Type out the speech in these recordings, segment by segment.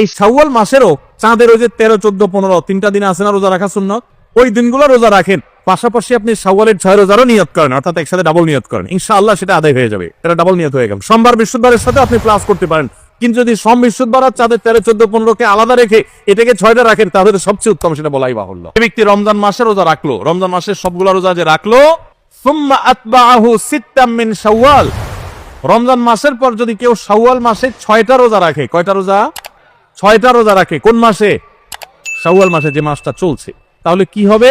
এই শাওয়াল মাসেরও চাঁদের ওই যে তেরো, চোদ্দ, পনেরো, তিনটা দিন আছে না রোজা রাখা শূন্য ওই দিনগুলো রোজা রাখেন। পাশাপাশি আপনি শাওয়ালের ছয় রোজারও নিয়ত করেন, অর্থাৎ একসাথে ডাবল নিয়ত করেন। ইনশাআল্লাহ সেটা আদায় হয়ে যাবে। এটা ডাবল নিয়ত হয়ে গেল। সোমবার, বৃহস্পতিবারের সাথে আপনি প্লাস করতে পারেন। কিন্তু যদি সোম, বৃহস্পতিবার চাঁদের তেরো, চোদ্দ, পনেরোকে আলাদা রেখে এটাকে ছয়টা রাখেন, তাহলে সবচেয়ে উত্তম সেটা বলাই বাহুল্য। ব্যক্তি রমজান মাসে রোজা রাখল। রমজান মাসের সবগুলো রোজা যে রাখল শাওয়াল। রমজান মাসের পর যদি কেউ শাওয়াল মাসে ছয়টা রোজা রাখে, কয়টা রোজা? ছয়টা রোজা রাখে কোন মাসে? শাওয়াল মাসে যে মাসটা চলছে। তাহলে কি হবে?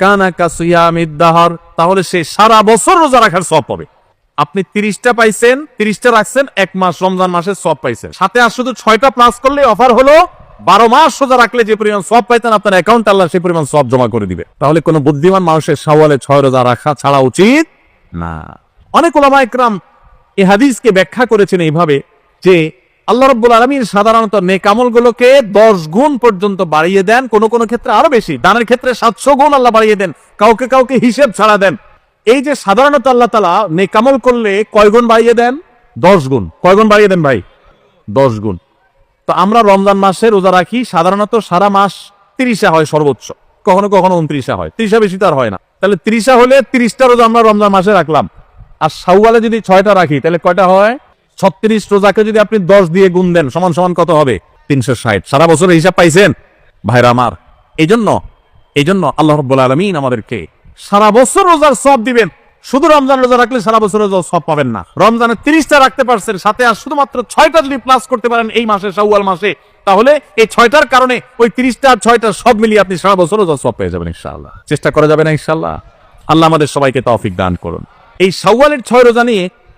কানা কাসিয়ামিদ্দাহর তাহলে সে সারা বছর রোজা রাখার সব পাবে। আপনি তিরিশটা পাইছেন, তিরিশটা রাখছেন, এক মাস, রমজান মাসের সব পাইছেন। সাথে আর শুধু ছয়টা প্লাস করলে অফার হলো, বারো মাস রোজা রাখলে যে পরিমাণ সব পাইতেন আপনার অ্যাকাউন্ট আল্লাহ সেই পরিমাণ সব জমা করে দিবে। তাহলে কোনো বুদ্ধিমান মানুষের শাওয়ালে ছয় রোজা রাখা ছাড়া উচিত না। অনেক ওলামা একরাম এই হাদিসকে ব্যাখ্যা করেছেন এইভাবে যে আল্লাহ রব্বুল আলমীর সাধারণত নেকামল গুলোকে দশ গুণ পর্যন্ত বাড়িয়ে দেন, কোন কোন ক্ষেত্রে আরও বেশি। দানের ক্ষেত্রে সাতশো গুণ আল্লাহ বাড়িয়ে দেন, কাউকে কাউকে হিসেব ছাড়া দেন। এই যে সাধারণত আল্লাহ তালা নেকামল করলে কয় গুণ বাড়িয়ে দেন? দশ গুণ। কয় গুণ বাড়িয়ে দেন ভাই? দশ গুণ। তো আমরা রমজান মাসে রোজা রাখি, সাধারণত সারা মাস তিরিশা হয় সর্বোচ্চ। কখনো কখনো উনত্রিশা হয়। তিরিশা বেশি তার হয় না। তাহলে তিরিশা হলে তিরিশটা রোজা আমরা রমজান মাসে রাখলাম। আর শাওয়ালে যদি ছয়টা রাখি, তাহলে কয়টা হয়? ছত্রিশ রোজাকে যদি আপনি দশ দিয়ে গুণ দেন, সমান সমান কত হবে? তিনশো ষাট। সারা বছরের হিসাব পাইছেন? ভাইরা আমার এই জন্য এই জন্য আল্লাহ রব্বুল আলমিন আমাদেরকে সারা বছর রোজার সব দিবেন। শুধু রমজান রোজা রাখলে সারা বছর রোজা সব পাবেন না। রমজানে তিরিশটা রাখতে পারছেন, সাথে আর শুধুমাত্র ছয়টা যদি প্লাস করতে পারেন এই মাসে, শাওয়াল মাসে, তাহলে এই ছয়টার কারণে ওই তিরিশটা আর ছয়টা সব মিলিয়ে আপনি সারা বছর রোজা সব পেয়ে যাবেন ইনশাআল্লাহ। চেষ্টা করা যাবে না ইনশাআল্লাহ। আল্লাহ আমাদের সবাইকে তৌফিক দান করুন। এই শাওয়ালের ছয় রোজা নিয়ে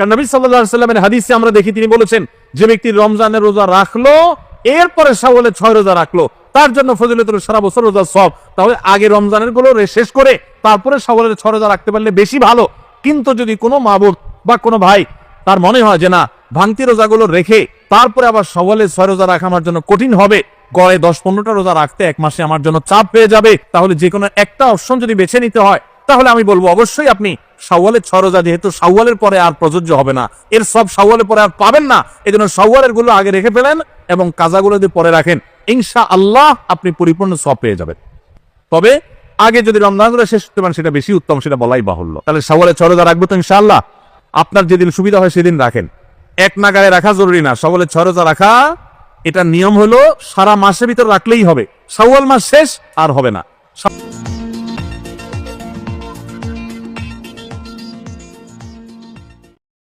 কারণ নবী সাল্লাল্লাহু সাল্লামের হাদিসে আমরা দেখি, তিনি বলেছেন, যে ব্যক্তি রমজানের রোজা রাখল, এরপরে শাওয়ালের ছয় রোজা রাখল, তার জন্য ফজিলতুল সারা বছর রোজা সব। তাহলে আগে রমজানেরগুলো শেষ করে, তারপরে শাওয়ালের ছয় রোজা রাখতে পারলে বেশি ভালো। কিন্তু যদি কোনো মাবুদ বা কোনো ভাই, তার মনে হয় যে না, ভাঙতি রোজাগুলো রেখে, তারপরে আবার সওয়ালের ছয় রোজা রাখা আমার জন্য কঠিন হবে, গড়ে দশ পনেরোটা রোজা রাখতে এক মাসে আমার জন্য চাপ পেয়ে যাবে, তাহলে যে কোনো একটা অপশন যদি বেছে নিতে হয় তাহলে আমি বলব, অবশ্যই আপনি শাওয়ালের ছয় রোজা যেহেতু শাওয়ালের পরে আর প্রযোজ্য হবে না, এর সব শাওয়ালের পরে আর পাবেন না এই জন্য শাওয়ালেরগুলো আগে রেখে ফেলেন এবং কাজাগুলো যদি পরে রাখেন ইনশা আল্লাহ আপনি পরিপূর্ণ সব পেয়ে যাবেন। তবে আগে যদি রমজানগুলো শেষ করতে পারেন সেটা বেশি উত্তম, সেটা বলাই বাহুল্য। তাহলে শাওয়ালের ছয় রোজা রাখব তো ইনশাআল্লাহ। আপনার যেদিন সুবিধা হয় সেদিন রাখেন। এক নাগারে রাখা জরুরি না, শাওয়ালের ছয় রোজা রাখা, এটা নিয়ম হলো সারা মাসের ভিতর রাখলেই হবে, শাওয়াল মাস শেষ আর হবে না।